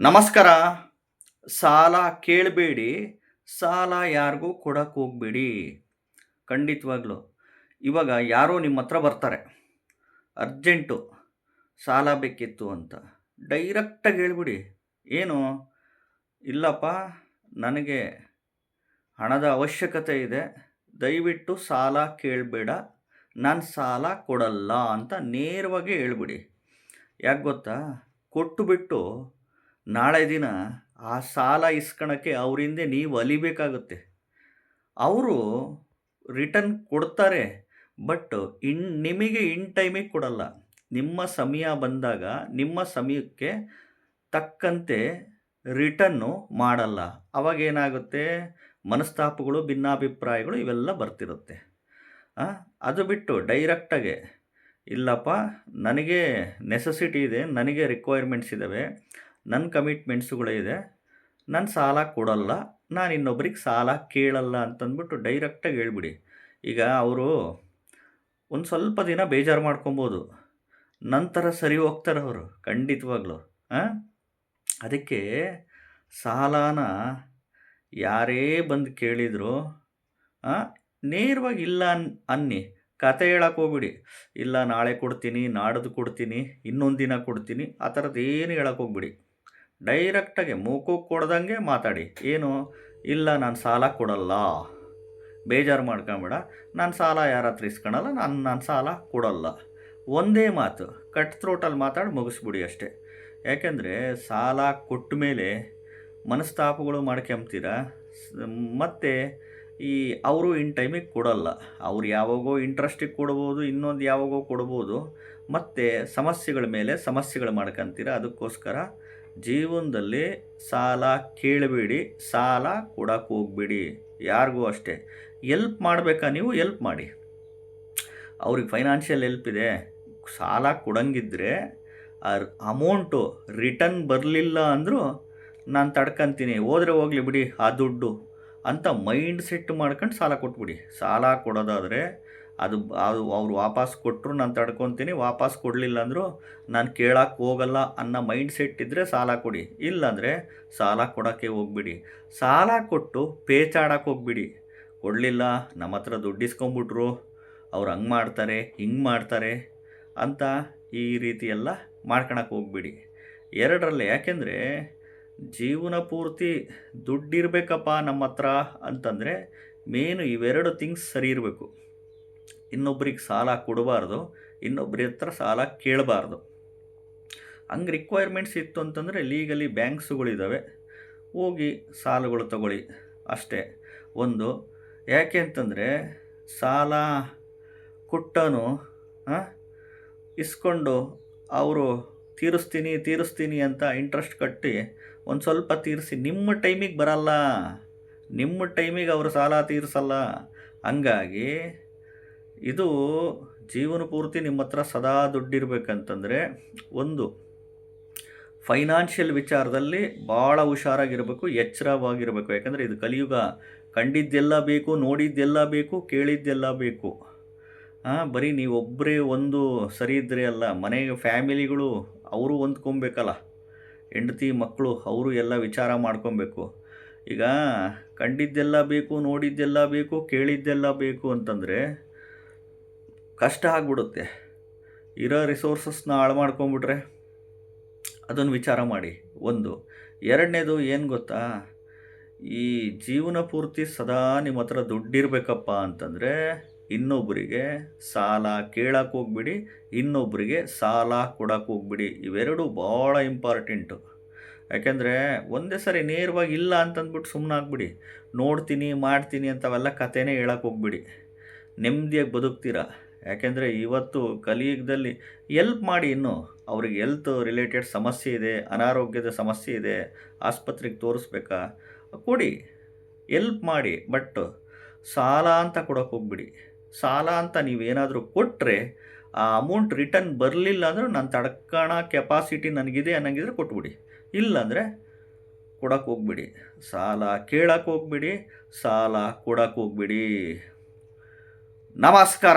ನಮಸ್ಕಾರ. ಸಾಲ ಕೇಳಬೇಡಿ. ಸಾಲ ಯಾರಿಗೂ ಕೊಡಕ್ಕೆ ಹೋಗ್ಬೇಡಿ. ಖಂಡಿತವಾಗ್ಲೂ. ಇವಾಗ ಯಾರೋ ನಿಮ್ಮ ಹತ್ರ ಬರ್ತಾರೆ. ಅರ್ಜೆಂಟು ಸಾಲ ಬೇಕಿತ್ತು ಅಂತ. ಡೈರೆಕ್ಟಾಗಿ ಹೇಳ್ಬಿಡಿ. ಏನು? ಇಲ್ಲಪ್ಪ, ನನಗೆ ಹಣದ ಅವಶ್ಯಕತೆ ಇದೆ. ದಯವಿಟ್ಟು ಸಾಲ ಕೇಳಬೇಡ. ನಾನು ಸಾಲ ಕೊಡಲ್ಲ ಅಂತ ನೇರವಾಗಿ ಹೇಳ್ಬಿಡಿ. ಯಾಕೆ ಗೊತ್ತಾ? ಕೊಟ್ಟು ಬಿಟ್ಟು ನಾಳೆ ದಿನ ಆ ಸಾಲ ಇಸ್ಕೊಳಕ್ಕೆ ಅವರಿಂದ ನೀವು ಅಲಿಬೇಕಾಗುತ್ತೆ. ಅವರು ರಿಟರ್ನ್ ಕೊಡ್ತಾರೆ, ಬಟ್ ಇನ್ ನಿಮಗೆ ಇನ್ ಟೈಮಿಗೆ ಕೊಡಲ್ಲ. ನಿಮ್ಮ ಸಮಯ ಬಂದಾಗ, ನಿಮ್ಮ ಸಮಯಕ್ಕೆ ತಕ್ಕಂತೆ ರಿಟರ್ನು ಮಾಡಲ್ಲ. ಅವಾಗ ಏನಾಗುತ್ತೆ? ಮನಸ್ತಾಪಗಳು, ಭಿನ್ನಾಭಿಪ್ರಾಯಗಳು ಇವೆಲ್ಲ ಬರ್ತಿರುತ್ತೆ. ಅದು ಬಿಟ್ಟು ಡೈರೆಕ್ಟಾಗೆ ಇಲ್ಲಪ್ಪ, ನನಗೆ ನೆಸಸಿಟಿ ಇದೆ, ನನಗೆ ರಿಕ್ವೈರ್ಮೆಂಟ್ಸ್ ಇದ್ದಾವೆ ನನ್ನ ಕಮಿಟ್ಮೆಂಟ್ಸುಗಳಿದೆ ನಾನು ಸಾಲ ಕೊಡಲ್ಲ, ನಾನು ಇನ್ನೊಬ್ರಿಗೆ ಸಾಲ ಕೇಳಲ್ಲ ಅಂತಂದ್ಬಿಟ್ಟು ಡೈರೆಕ್ಟಾಗಿ ಹೇಳ್ಬಿಡಿ. ಈಗ ಅವರು ಒಂದು ಸ್ವಲ್ಪ ದಿನ ಬೇಜಾರು ಮಾಡ್ಕೊಬೋದು. ನಂತರ ಸರಿ ಹೋಗ್ತಾರೆ ಅವರು, ಖಂಡಿತವಾಗ್ಲೂ. ಹಾಂ ಅದಕ್ಕೆ ಸಾಲನ ಯಾರೇ ಬಂದು ಕೇಳಿದ್ರು ನೇರವಾಗಿ ಇಲ್ಲ ಅನ್, ಅನ್ನಿ. ಕತೆ ಹೇಳಕ್ಕೆ ಹೋಗ್ಬಿಡಿ. ಇಲ್ಲ ನಾಳೆ ಕೊಡ್ತೀನಿ, ನಾಡ್ದು ಕೊಡ್ತೀನಿ, ಇನ್ನೊಂದು ದಿನ ಕೊಡ್ತೀನಿ, ಆ ಥರದ್ದು ಏನು ಹೇಳಕ್ಕೆ ಹೋಗ್ಬಿಡಿ. ಡೈರೆಕ್ಟಾಗಿ ಮೂಕು ಕೊಡ್ದಂಗೆ ಮಾತಾಡಿ. ಏನು? ಇಲ್ಲ, ನಾನು ಸಾಲ ಕೊಡಲ್ಲ. ಬೇಜಾರು ಮಾಡ್ಕೊಂಬೇಡ. ನಾನು ಸಾಲ ಯಾರ ಹತ್ರ ಇಸ್ಕೊಳಲ್ಲ ನಾನು ನಾನು ಸಾಲ ಕೊಡಲ್ಲ. ಒಂದೇ ಮಾತು ಕಟ್ ಥ್ರೋಟಲ್ಲಿ ಮಾತಾಡಿ ಮುಗಿಸ್ಬಿಡಿ ಅಷ್ಟೇ. ಯಾಕೆಂದರೆ ಸಾಲ ಕೊಟ್ಟ ಮೇಲೆ ಮನಸ್ತಾಪಗಳು ಮಾಡ್ಕೊಂಬ್ತೀರ? ಮತ್ತು ಈ ಅವರು ಇನ್ ಟೈಮಿಗೆ ಕೊಡಲ್ಲ. ಅವ್ರು ಯಾವಾಗೋ ಇಂಟ್ರೆಸ್ಟಿಗೆ ಕೊಡ್ಬೋದು, ಇನ್ನೊಂದು ಯಾವಾಗೋ ಕೊಡ್ಬೋದು. ಮತ್ತು ಸಮಸ್ಯೆಗಳ ಮೇಲೆ ಸಮಸ್ಯೆಗಳು ಮಾಡ್ಕೊತೀರ. ಅದಕ್ಕೋಸ್ಕರ ಜೀವನದಲ್ಲಿ ಸಾಲ ಕೇಳಬೇಡಿ, ಸಾಲ ಕೊಡೋಕೆ ಹೋಗ್ಬೇಡಿ. ಯಾರಿಗೂ ಅಷ್ಟೇ. ಎಲ್ಪ್ ಮಾಡಬೇಕಾ ನೀವು? ಎಲ್ಪ್ ಮಾಡಿ. ಅವ್ರಿಗೆ ಫೈನಾನ್ಷಿಯಲ್ ಎಲ್ಪ್ ಇದೆ. ಸಾಲ ಕೊಡಂಗಿದ್ರೆ ಅಮೌಂಟು ರಿಟರ್ನ್ ಬರಲಿಲ್ಲ ಅಂದರೂ ನಾನು ತಡ್ಕಂತೀನಿ. ಹೋದ್ರೆ ಹೋಗಲಿ ಬಿಡಿ, ಆ ದುಡ್ಡು. ಅಂತ ಮೈಂಡ್ ಸೆಟ್ ಮಾಡ್ಕೊಂಡು ಸಾಲ ಕೊಟ್ಬಿಡಿ. ಸಾಲ ಕೊಡೋದಾದರೆ ಅದು ಅದು ಅವ್ರು ವಾಪಸ್ ಕೊಟ್ಟರು ನಾನು ತಡ್ಕೊತೀನಿ, ವಾಪಸ್ ಕೊಡಲಿಲ್ಲ ಅಂದರೂ ನಾನು ಕೇಳಕ್ಕೆ ಹೋಗಲ್ಲ ಅನ್ನೋ ಮೈಂಡ್ ಸೆಟ್ ಇದ್ದರೆ ಸಾಲ ಕೊಡಿ. ಇಲ್ಲಾಂದರೆ ಸಾಲ ಕೊಡೋಕ್ಕೆ ಹೋಗ್ಬಿಡಿ. ಸಾಲ ಕೊಟ್ಟು ಪೇಚಾಡಕ್ಕೆ ಹೋಗ್ಬಿಡಿ. ಕೊಡಲಿಲ್ಲ ನಮ್ಮ ಹತ್ರ ದುಡ್ಡು ಇಸ್ಕೊಂಬಿಟ್ರು, ಅವ್ರು ಹಂಗೆ ಮಾಡ್ತಾರೆ, ಹಿಂಗೆ ಮಾಡ್ತಾರೆ ಅಂತ ಈ ರೀತಿ ಎಲ್ಲ ಮಾಡ್ಕೊಳಕ್ಕೆ ಹೋಗ್ಬಿಡಿ. ಎರಡರಲ್ಲಿ ಯಾಕೆಂದರೆ ಜೀವನ ಪೂರ್ತಿ ದುಡ್ಡಿರಬೇಕಪ್ಪ ನಮ್ಮ ಹತ್ರ ಅಂತಂದರೆ ಮೇನು ಇವೆರಡು ಥಿಂಗ್ಸ್ ಸರಿ ಇರಬೇಕು. ಇನ್ನೊಬ್ರಿಗೆ ಸಾಲ ಕೊಡಬಾರ್ದು, ಇನ್ನೊಬ್ರ ಹತ್ರ ಸಾಲ ಕೇಳಬಾರ್ದು. ಹಂಗೆ ರಿಕ್ವೈರ್ಮೆಂಟ್ಸ್ ಇತ್ತು ಅಂತಂದರೆ ಲೀಗಲಿ ಬ್ಯಾಂಕ್ಸುಗಳಿದ್ದಾವೆ ಹೋಗಿ ಸಾಲಗಳು ತಗೊಳ್ಳಿ ಅಷ್ಟೇ. ಒಂದು, ಯಾಕೆ ಅಂತಂದರೆ ಸಾಲ ಕೊಟ್ಟನು ಇಸ್ಕೊಂಡು ಅವರು ತೀರಿಸ್ತೀನಿ ತೀರಿಸ್ತೀನಿ ಅಂತ ಇಂಟ್ರೆಸ್ಟ್ ಕಟ್ಟಿ ಒಂದು ಸ್ವಲ್ಪ ತೀರಿಸಿ, ನಿಮ್ಮ ಟೈಮಿಗೆ ಬರಲ್ಲ. ನಿಮ್ಮ ಟೈಮಿಗೆ ಅವರು ಸಾಲ ತೀರಿಸಲ್ಲ. ಹಂಗಾಗಿ ಇದು ಜೀವನ ಪೂರ್ತಿ ನಿಮ್ಮ ಹತ್ರ ಸದಾ ದುಡ್ಡಿರ್ಬೇಕಂತಂದರೆ ಒಂದು ಫೈನಾನ್ಷಿಯಲ್ ವಿಚಾರದಲ್ಲಿ ಭಾಳ ಹುಷಾರಾಗಿರಬೇಕು, ಎಚ್ಚರವಾಗಿರಬೇಕು. ಯಾಕಂದರೆ ಇದು ಕಲಿಯುಗ. ಕಂಡಿದ್ದೆಲ್ಲ ಬೇಕು, ನೋಡಿದ್ದೆಲ್ಲ ಬೇಕು, ಕೇಳಿದ್ದೆಲ್ಲ ಬೇಕು. ಹಾಂ ಬರೀ ನೀವೊಬ್ಬರೇ ಒಂದು ಸರಿ ಇದ್ದರೆ ಅಲ್ಲ, ಮನೆಗೆ ಫ್ಯಾಮಿಲಿಗಳು ಅವರು ಹೊಂದ್ಕೊಬೇಕಲ್ಲ. ಹೆಂಡತಿ ಮಕ್ಕಳು ಅವರು ಎಲ್ಲ ವಿಚಾರ ಮಾಡ್ಕೊಬೇಕು. ಈಗ ಕಂಡಿದ್ದೆಲ್ಲ ಬೇಕು, ನೋಡಿದ್ದೆಲ್ಲ ಬೇಕು, ಕೇಳಿದ್ದೆಲ್ಲ ಬೇಕು ಅಂತಂದರೆ ಕಷ್ಟ ಆಗ್ಬಿಡುತ್ತೆ. ಇರೋ ರಿಸೋರ್ಸಸ್ನ ಹಾಳು ಮಾಡ್ಕೊಂಬಿಟ್ರೆ ಅದನ್ನು ವಿಚಾರ ಮಾಡಿ. ಒಂದು. ಎರಡನೇದು ಏನು ಗೊತ್ತಾ? ಈ ಜೀವನ ಪೂರ್ತಿ ಸದಾ ನಿಮ್ಮ ಹತ್ರ ದುಡ್ಡಿರಬೇಕಪ್ಪ ಅಂತಂದರೆ ಇನ್ನೊಬ್ಬರಿಗೆ ಸಾಲ ಕೇಳಕ್ಕೆ ಹೋಗ್ಬಿಡಿ, ಇನ್ನೊಬ್ಬರಿಗೆ ಸಾಲ ಕೊಡಕ್ಕೆ ಹೋಗ್ಬಿಡಿ. ಇವೆರಡು ಭಾಳ ಇಂಪಾರ್ಟೆಂಟು ಯಾಕೆಂದರೆ ಒಂದೇ ಸರಿ ನೇರವಾಗಿ ಇಲ್ಲ ಅಂತಂದ್ಬಿಟ್ಟು ಸುಮ್ಮನೆ ಆಗ್ಬಿಡಿ. ನೋಡ್ತೀನಿ, ಮಾಡ್ತೀನಿ ಅಂತವೆಲ್ಲ ಕಥೆನೇ ಹೇಳಕ್ಕೆ ಹೋಗ್ಬಿಡಿ. ನೆಮ್ಮದಿಯಾಗಿ ಬದುಕ್ತೀರಾ? ಯಾಕೆಂದರೆ ಇವತ್ತು ಕಲಿಯುಗದಲ್ಲಿ ಎಲ್ಪ್ ಮಾಡಿ ಇನ್ನು. ಅವ್ರಿಗೆ ಹೆಲ್ತ್ ರಿಲೇಟೆಡ್ ಸಮಸ್ಯೆ ಇದೆ, ಅನಾರೋಗ್ಯದ ಸಮಸ್ಯೆ ಇದೆ, ಆಸ್ಪತ್ರೆಗೆ ತೋರಿಸ್ಬೇಕಾ? ಕೊಡಿ ಎಲ್ಪ್ ಮಾಡಿ ಬಟ್ ಸಾಲ ಅಂತ ಕೊಡೋಕೆ ಹೋಗ್ಬಿಡಿ. ಸಾಲ ಅಂತ ನೀವೇನಾದರೂ ಕೊಟ್ಟರೆ ಆ ಅಮೌಂಟ್ ರಿಟರ್ನ್ ಬರಲಿಲ್ಲ ಅಂದ್ರೆ ನಾನು ತಡ್ಕೋಣ ಕೆಪಾಸಿಟಿ ನನಗಿದೆ ಅನ್ನಂಗಿದ್ರೆ ಕೊಟ್ಬಿಡಿ. ಇಲ್ಲಾಂದರೆ ಕೊಡಕ್ಕೆ ಹೋಗ್ಬಿಡಿ. ಸಾಲ ಕೇಳಕ್ಕೆ ಹೋಗ್ಬಿಡಿ. ಸಾಲ ಕೊಡಕ್ಕೆ ಹೋಗ್ಬಿಡಿ. ನಮಸ್ಕಾರ.